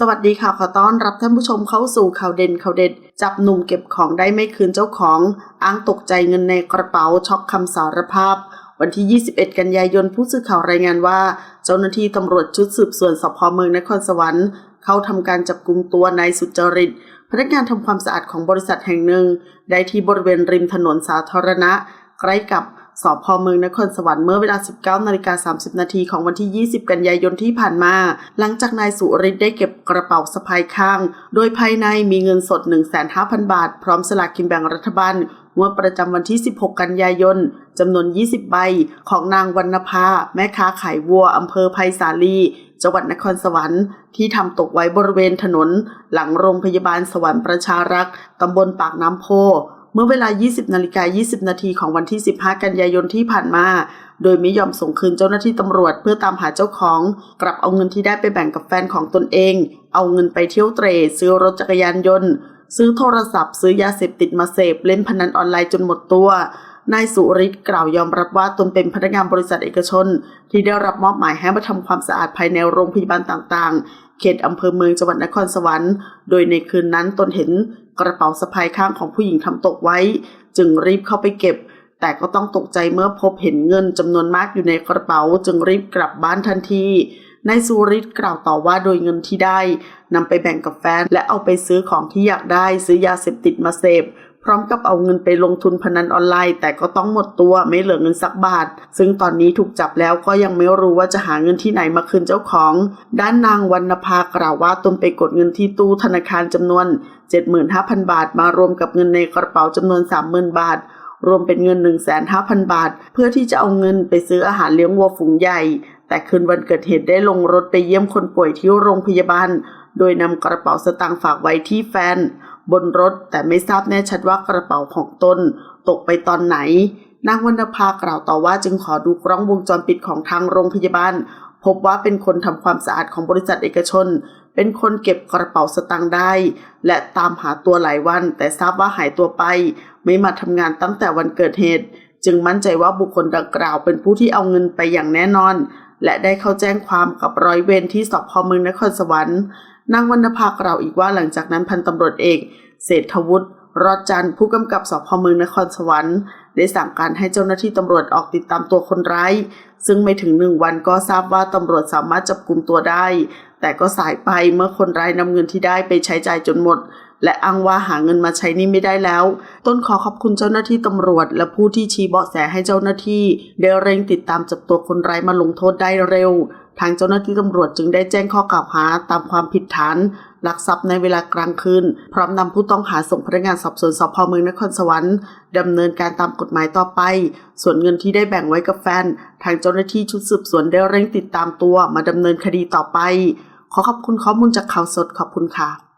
สวัสดีค่ะ ขอต้อนรับท่านผู้ชมเข้าสู่ข่าวเด่นข่าวเด็ด จับหนุ่มเก็บของได้ไม่คืนเจ้าของ อ้างตกใจเงินในกระเป๋าช็อกคำสารภาพ วันที่ 21 กันยายนผู้สื่อข่าวรายงานว่า เจ้าหน้าที่ตำรวจชุดสืบสวนสพเมืองนครสวรรค์ เข้าทำการจับกลุ่มตัวนายสุจริต พนักงานทำความสะอาดของบริษัทแห่งหนึ่ง ได้ที่บริเวณริมถนนสาธารณะ ใกล้กับ สพเมืองนครสวรรค์เมื่อเวลา 19นาฬิกา30 นาทีของวันที่ 20 กันยายนที่ผ่านมา หลังจากนายสุริศได้เก็บกระเป๋าสะพายข้าง โดยภายในมีเงินสด 15,000 บาท พร้อมสลากกินแบ่งรัฐบาลงวดประจำวันที่ 16 กันยายน จำนวน 20 ใบ ของนางวรรณภา แม่ค้าขายวัว อำเภอไผ่สาลี จังหวัดนครสวรรค์ ที่ทำตกไว้บริเวณถนน หลังโรงพยาบาลสวรรค์ประชารักษ์ ตำบลปากน้ำโพ เมื่อเวลา 20นาฬิกา20 นาทีของวันที่ 15 กันยายนที่ผ่านมา โดยไม่ยอมส่งคืนเจ้าหน้าที่ตำรวจเพื่อตามหาเจ้าของ กลับเอาเงินที่ได้ไปแบ่งกับแฟนของตนเอง เอาเงินไปเที่ยวเตรซื้อรถจักรยานยนต์ ซื้อโทรศัพท์ ซื้อยาเสพติดมาเสพเล่นพนันออนไลน์จนหมดตัว นายสุริศกล่าวยอมรับว่าตนเป็นพนักงานบริษัทเอกชน ที่ได้รับมอบหมายให้มาทำความสะอาดภายในโรงพยาบาลต่างๆ เขตอำเภอเมืองจังหวัดนครสวรรค์ โดยในคืนนั้นตนเห็นกระเป๋าสะพายข้างของผู้หญิงทำตกไว้ จึงรีบเข้าไปเก็บ แต่ก็ต้องตกใจเมื่อพบเห็นเงินจำนวนมากอยู่ในกระเป๋า จึงรีบกลับบ้านทันทีนายสุริศกล่าวต่อว่าโดยเงินที่ได้นำไปแบ่งกับแฟน และเอาไปซื้อของที่อยากได้ซื้อยาเสพติดมาเสพ ร้อมกับเอาเงินไปลงทุนพนันออนไลน์ แต่ก็ต้องหมดตัวไม่เหลือเงินสักบาท ซึ่งตอนนี้ถูกจับแล้วก็ยังไม่รู้ว่าจะหาเงินที่ไหนมาคืนเจ้าของ ด้านนางวรรณภากล่าวว่าตนไปกดเงินที่ตู้ธนาคารจำนวน 75,000 บาท มารวมกับเงินในกระเป๋าจำนวน 30,000 บาทรวมเป็นเงิน 1,500,000 บาท เพื่อที่จะเอาเงินไปซื้ออาหารเลี้ยงวัวฝูงใหญ่ แต่คืนวันเกิดเหตุได้ลงรถไปเยี่ยมคนป่วยที่โรงพยาบาล โดยนำกระเป๋าสตางค์ฝากไว้ที่แฟน บนรถแต่ไม่ทราบแน่ชัดว่ากระเป๋าของตนตกไปตอนไหน นางวรรณภากล่าวต่อว่าจึงขอดูกล้องวงจรปิดของทางโรงพยาบาล พบว่าเป็นคนทำความสะอาดของบริษัทเอกชน เป็นคนเก็บกระเป๋าสตางค์ได้ และตามหาตัวหลายวัน แต่ทราบว่าหายตัวไป ไม่มาทำงานตั้งแต่วันเกิดเหตุ จึงมั่นใจว่าบุคคลดังกล่าวเป็นผู้ที่เอาเงินไปอย่างแน่นอนและได้เข้าแจ้งความกับร้อยเวรที่สพเมืองนครสวรรค์ นางวรรณภากล่าวอีกว่าหลังจากนั้นพันตำรวจเอกเศรษฐวุฒิรอดจันทร์ผู้กำกับสพเมืองนครสวรรค์ ได้สั่งการให้เจ้าหน้าที่ตำรวจออกติดตามตัวคนร้าย ซึ่งไม่ถึงหนึ่งวันก็ทราบว่าตำรวจสามารถจับกลุ่มตัวได้ แต่ก็สายไปเมื่อคนร้ายนำเงินที่ได้ไปใช้จ่ายจนหมด และอ้างว่าหาเงินมาใช้นี่ไม่ได้แล้ว ต้นขอขอบคุณเจ้าหน้าที่ตำรวจ และผู้ที่ชี้เบาะแสให้เจ้าหน้าที่ได้เร่งติดตามจับตัวคนร้ายมาลงโทษได้เร็ว ทางเจ้าหน้าที่ตำรวจจึงได้แจ้งข้อกล่าวหาตามความผิดฐานลักทรัพย์ในเวลากลางคืน พร้อมนำผู้ต้องหาส่งพนักงานสอบสวนสพเมืองนครสวรรค์ดำเนินการตามกฎหมายต่อไป ส่วนเงินที่ได้แบ่งไว้กับแฟน ทางเจ้าหน้าที่ชุดสืบสวนได้เร่งติดตามตัวมาดำเนินคดีต่อไป ขอขอบคุณข้อมูลจากข่าวสดขอบคุณค่ะ